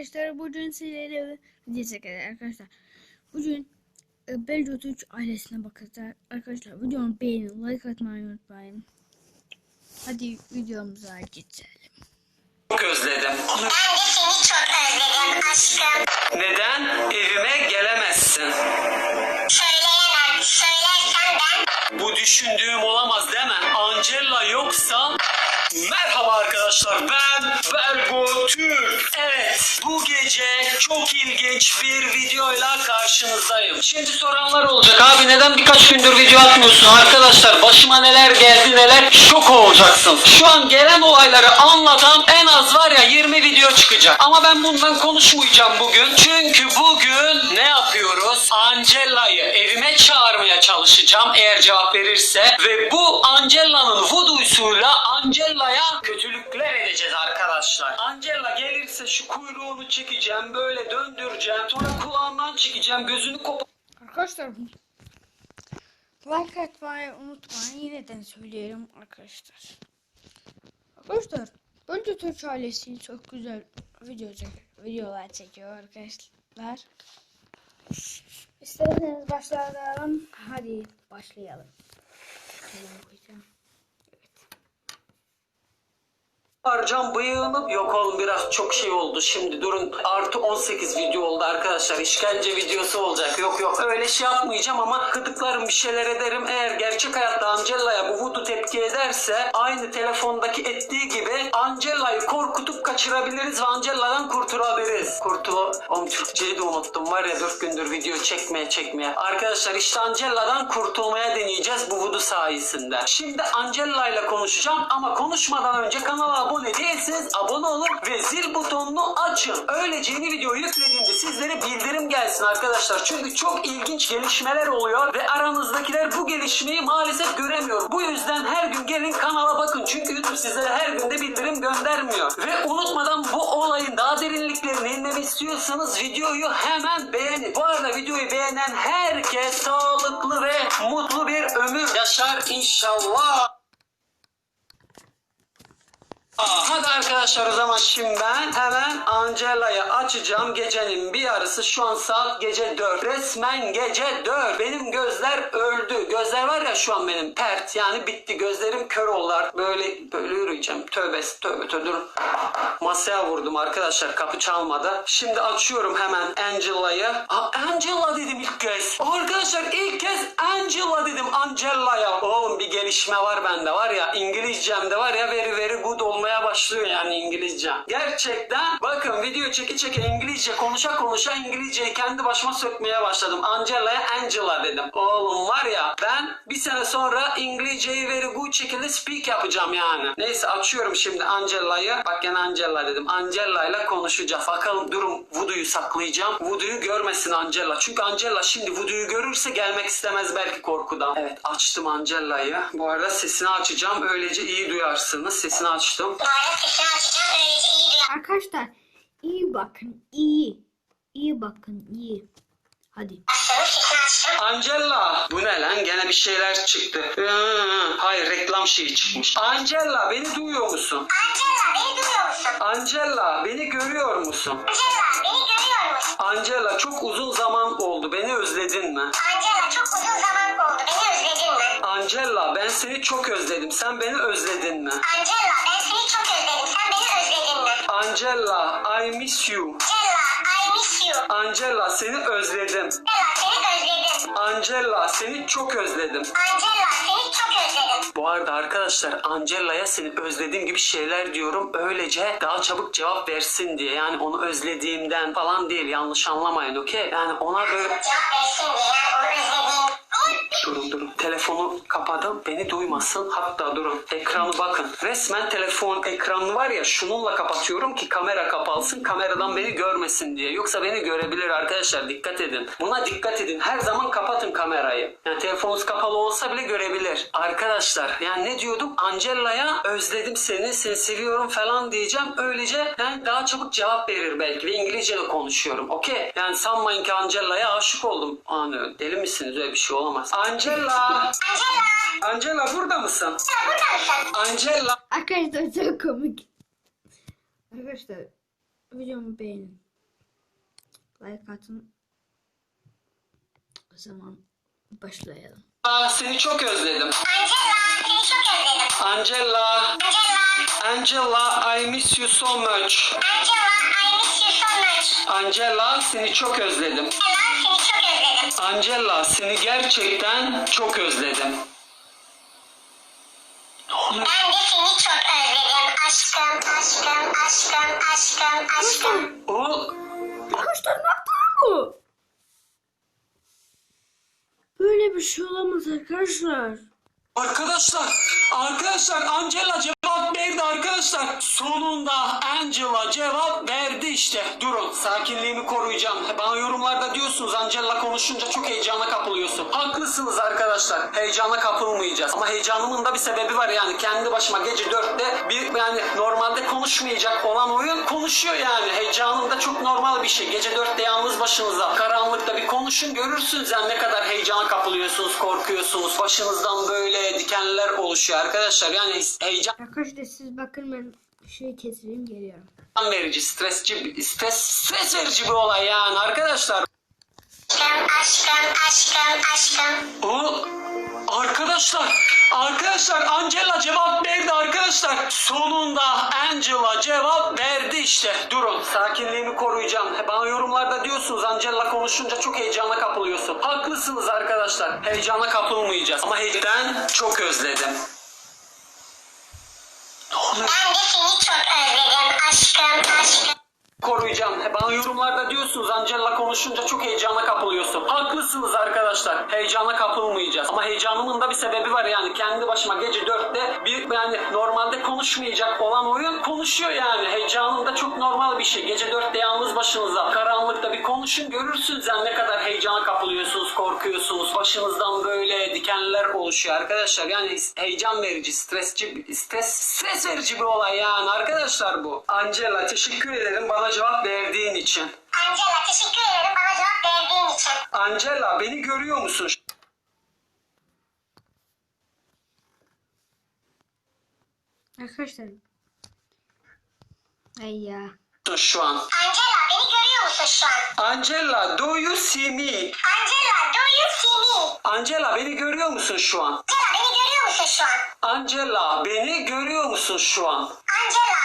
arkadaşlar bugün sizlere çekeceğiz arkadaşlar. Bugün e, Belgio 3 ailesine bakacağız. Arkadaşlar videomu beğenin, like atmayı unutmayın. Hadi videomuza geçelim. Çok özledim. Ben de seni çok özledim aşkım. Neden evime gelemezsin? Söyleyemem. Söylersem ben Bu düşündüğüm olamaz değil mi? Angela yoksa... Merhaba arkadaşlar ben Belgo Türk. Evet bu gece çok ilginç bir videoyla karşınızdayım. Şimdi soranlar olacak abi neden birkaç gündür video atmıyorsun? Arkadaşlar başıma neler geldi neler şok olacaksın. Şu an gelen olayları anlatan en az var ya 20 video çıkacak. Ama ben bundan konuşmayacağım bugün. Çünkü bugün ne yapıyoruz? Angela'yı evime çağırmaya çalışacağım eğer cevap verirse. Ve bu Angela'nın voodoo'suyla Angela'ya kötülükler edeceğiz arkadaşlar. Angela gelirse şu kuyruğunu çekeceğim böyle döndüreceğim. Sonra kulağından çekeceğim gözünü kop Arkadaşlar like atmayı unutmayın. Yineden söyleyelim arkadaşlar. Arkadaşlar Belgio 3 ailesi çok güzel video çek videolar çekiyor arkadaşlar. İsterseniz başlayalım. Hadi başlayalım. Harcan bıyığını yok oğlum biraz çok şey oldu. Şimdi durun artı 18 video oldu arkadaşlar. İşkence videosu olacak. Yok yok. Öyle şey yapmayacağım ama gıdıklarım bir şeyler ederim. Eğer gerçek hayatta Angela'ya bu vudu tepki ederse aynı telefondaki ettiği gibi Angela'yı korkutup kaçırabiliriz ve Angela'dan kurtulabiliriz. Kurtul oğlum Türkçeyi de unuttum. Var ya 4 gündür video çekmeye çekmeye. Arkadaşlar işte Angela'dan kurtulmaya deneyeceğiz bu vudu sayesinde. Şimdi Angela ile konuşacağım ama konuşmadan önce kanala abone değilseniz abone olun ve zil butonunu açın. Öylece yeni video yüklediğimde sizlere bildirim gelsin arkadaşlar. Çünkü çok ilginç gelişmeler oluyor ve aranızdakiler bu gelişmeyi maalesef göremiyor. Bu yüzden her gün gelin kanala bakın. Çünkü YouTube sizlere her günde bildirim göndermiyor. Ve unutmadan bu olayın daha derinliklerini inmemi istiyorsanız videoyu hemen beğenin. Bu arada videoyu beğenen herkes sağlıklı ve mutlu bir ömür yaşar inşallah. Hadi arkadaşlar o zaman şimdi ben hemen Angela'yı açacağım. Gecenin bir yarısı şu an saat gece 4. Resmen gece 4. Benim gözler öldü. Gözler var ya şu an benim pert yani bitti. Gözlerim kör oldu. Böyle böyle yürüyeceğim. Tövbe tövbe tövbe. Masaya vurdum arkadaşlar kapı çalmadı. Şimdi açıyorum hemen Angela'yı. Angela dedim ilk kez. Arkadaşlar ilk kez Angela dedim Angela'ya. Oğlum bir gelişme var bende var ya İngilizcemde var ya very very good başlıyor yani İngilizce. Gerçekten bakın video çeke çeke İngilizce konuşa konuşa İngilizceyi kendi başıma sökmeye başladım. Angela'ya Angela dedim. Oğlum var ya ben bir sene sonra İngilizceyi very good şekilde speak yapacağım yani. Neyse açıyorum şimdi Angela'yı. Bak gene Angela dedim. Angela ile konuşacağız. Bakalım durum Voodoo'yu saklayacağım. Voodoo'yu görmesin Angela. Çünkü Angela şimdi Voodoo'yu görürse gelmek istemez belki korkudan. Evet açtım Angela'yı. Bu arada sesini açacağım. Öylece iyi duyarsınız. Sesini açtım. Arkadaşlar iyi bakın iyi. İyi bakın iyi. Hadi. Angela bu ne lan gene bir şeyler çıktı. Hayır reklam şeyi çıkmış. Angela beni duyuyor musun? Angela beni duyuyor musun? Angela beni görüyor musun? Angela beni görüyor musun? Angela çok uzun zaman oldu beni özledin mi? Angela çok uzun zaman oldu. Beni özledin mi? Angela ben seni çok özledim sen beni özledin mi? Angela Angela I miss you. Angela I miss you. Angela seni özledim. Angela seni özledim. Angela seni çok özledim. Angela seni çok özledim. Bu arada arkadaşlar Angela'ya seni özlediğim gibi şeyler diyorum. Öylece daha çabuk cevap versin diye. Yani onu özlediğimden falan değil. Yanlış anlamayın okey? Yani ona böyle... Cevap versin diye yani onu özledim. Durun. Telefonu kapadım. Beni duymasın. Hatta durun. Ekranı bakın. Resmen telefon ekranı var ya şununla kapatıyorum ki kamera kapansın. Kameradan beni görmesin diye. Yoksa beni görebilir arkadaşlar. Dikkat edin. Buna dikkat edin. Her zaman kapatın kamerayı. Yani telefonunuz kapalı olsa bile görebilir. Arkadaşlar yani ne diyordum? Angela'ya özledim seni. Seni seviyorum falan diyeceğim. Öylece yani daha çabuk cevap verir belki. Ve İngilizce de konuşuyorum. Okey? Yani sanmayın ki Angela'ya aşık oldum. Anı deli misiniz? Öyle bir şey olamaz. Angela! Angela. Angela burada mısın? Angela burada mısın? Arkadaşlar çok komik. Arkadaşlar videomu beğenin. like atın. Zaman başlayalım. Aa, seni çok özledim. Angela seni çok özledim. Angela, Angela. Angela, I miss you so much. Angela I miss you so much. Angela, seni çok özledim. Angela seni çok özledim. Angela, seni gerçekten çok özledim. Ben de seni çok özledim. Aşkım, aşkım, aşkım, aşkım, aşkım. O Arkadaşlar ne yaptı bu? Böyle bir şey olamaz arkadaşlar. Arkadaşlar, arkadaşlar Angela arkadaşlar. Sonunda Angela cevap verdi işte. Durun, sakinliğimi koruyacağım. Bana yorumlarda diyorsunuz Angela konuşunca çok heyecana kapılıyorsun. Haklısınız arkadaşlar. Heyecana kapılmayacağız. Ama heyecanımın da bir sebebi var yani. Kendi başıma gece dörtte bir yani normalde konuşmayacak olan oyun konuşuyor yani. Heyecanım da çok normal bir şey. Gece dörtte yalnız başınıza karanlıkta bir konuşun görürsünüz yani ne kadar heyecana kapılıyorsunuz, korkuyorsunuz. Başınızdan böyle dikenler oluşuyor arkadaşlar. Yani heyecan Arkadaşlar siz bakın ben şey keseyim geliyorum. verici, stresçi, stres, stres verici bir olay yani arkadaşlar. Aşkım, aşkım, aşkım, aşkım. O arkadaşlar, arkadaşlar Angela cevap verdi arkadaşlar. Sonunda Angela cevap verdi işte. Durun, sakinliğimi koruyacağım. Bana yorumlarda diyorsunuz Angela konuşunca çok heyecana kapılıyorsun. Haklısınız arkadaşlar. Heyecana kapılmayacağız. Ama heyecan çok özledim. Ne oluyor? Ben de seni çok özledim. Aşkım, aşkım. Koruyacağım. Bana yorumlarda diyorsunuz Angela konuşunca çok heyecana kapılıyorsun. Haklısınız arkadaşlar. Heyecana kapılmayacağız. Ama heyecanımın da bir sebebi var yani. Kendi başıma gece dörtte bir yani normalde konuşmayacak olan oyun konuşuyor yani. Heyecanım da çok normal bir şey. Gece dörtte yalnız başınıza karanlıkta bir konuşun görürsünüz yani ne kadar heyecana kapılıyorsunuz, korkuyorsunuz. Başınızdan böyle dikenler oluşuyor arkadaşlar. Yani heyecan verici, stresçi, stres, stres verici bir olay yani arkadaşlar bu. Angela teşekkür ederim bana cevap verdiğin için. Angela teşekkür ederim bana cevap verdiğin için. Angela beni görüyor musun Arkadaşlar. Ay ya. şu an? Angela beni görüyor musun şu an? Angela do you see me? Angela do you see me? Angela beni görüyor musun şu an? Angela beni görüyor musun şu an? Angela beni görüyor musun şu an? Angela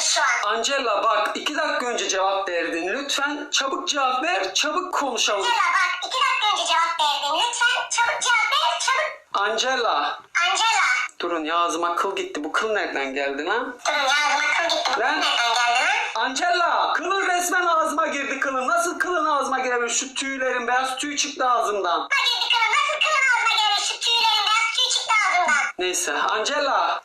şu an? Angela bak iki dakika önce cevap verdin. Lütfen çabuk cevap ver, çabuk konuşalım. Angela bak iki dakika önce cevap verdin. Lütfen çabuk cevap ver çabuk. Angela. Angela. Durun ya ağzıma kıl gitti. Bu kıl nereden geldi lan? Durun ya ağzıma kıl gitti. Bu Lan. nereden geldi lan? Angela! Kılın resmen ağzıma girdi kılın. Nasıl kılın ağzıma girebilir? Şu tüylerin beyaz tüy çıktı ağzımdan. Bak girdi kılın. Nasıl kılın ağzıma gelmiş? Şu tüylerin beyaz tüy çıktı ağzımdan. Neyse Angela.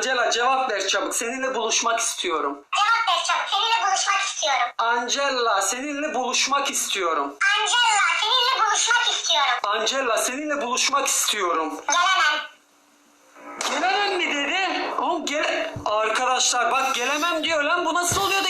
Angela. Cevap ver çabuk. Seninle buluşmak istiyorum. Cevap ver çabuk. Seninle buluşmak istiyorum. Angela seninle buluşmak istiyorum. Angela seninle buluşmak istiyorum. Angela seninle buluşmak istiyorum. Gelemem. Gelemem mi dedi? Oğlum gele... Arkadaşlar bak gelemem diyor lan. Bu nasıl oluyor da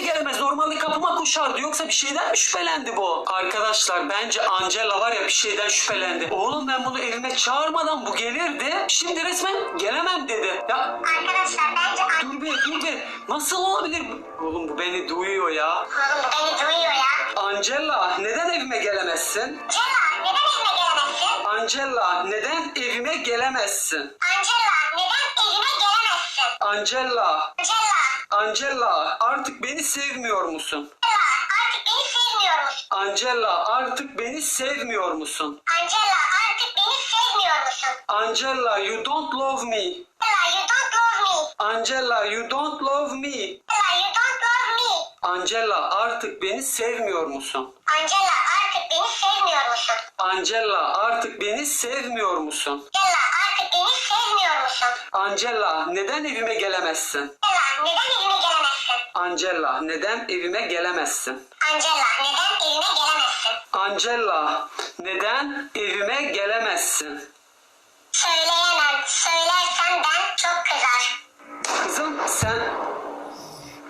koşardı. Yoksa bir şeyden mi şüphelendi bu? Arkadaşlar bence Angela var ya bir şeyden şüphelendi. Oğlum ben bunu evime çağırmadan bu gelirdi. Şimdi resmen gelemem dedi. Ya Arkadaşlar bence dur be dur be. Nasıl olabilir? bu? Oğlum bu beni duyuyor ya. Oğlum bu beni duyuyor ya. Angela neden evime gelemezsin? Angela neden evime gelemezsin? Angela neden evime gelemezsin? Angela neden evime gelemezsin? Angela, Angela. Angela artık beni sevmiyor musun? Angela artık beni sevmiyor musun? Angela artık beni sevmiyor musun? Angela artık beni sevmiyor musun? Angela you don't love me. Angela you don't love me. Angela Angela artık beni sevmiyor musun? Angela artık beni sevmiyor musun? Angela artık beni sevmiyor musun? Angela neden evime gelemezsin? Angela neden evime gelemezsin? Angela neden evime gelemezsin? Angela neden evime gelemezsin? Angela neden evime gelemezsin? Söyleyemem. Söylersen ben çok kızar. Kızım sen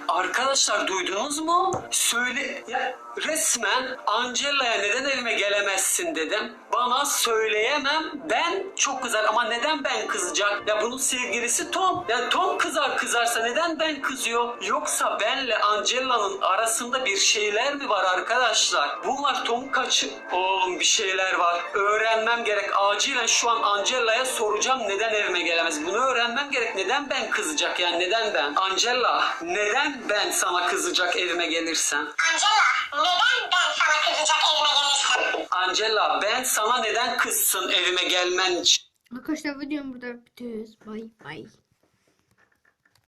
Arkadaşlar duydunuz mu? Söyle ya Resmen Angela'ya neden evime gelemezsin dedim. Bana söyleyemem. Ben çok kızar ama neden ben kızacak? Ya bunun sevgilisi Tom. Ya Tom kızar kızarsa neden ben kızıyor? Yoksa benle Angela'nın arasında bir şeyler mi var arkadaşlar? Bunlar Tom kaçı... Oğlum bir şeyler var. Öğrenmem gerek. Acilen şu an Angela'ya soracağım neden evime gelemez. Bunu öğrenmem gerek. Neden ben kızacak yani neden ben? Angela neden ben sana kızacak evime gelirsem? Angela neden ben sana kızacak evime gelirsem? Angela ben sana neden kızsın evime gelmen için? Arkadaşlar videomu burada bitiriyoruz. Bay bay.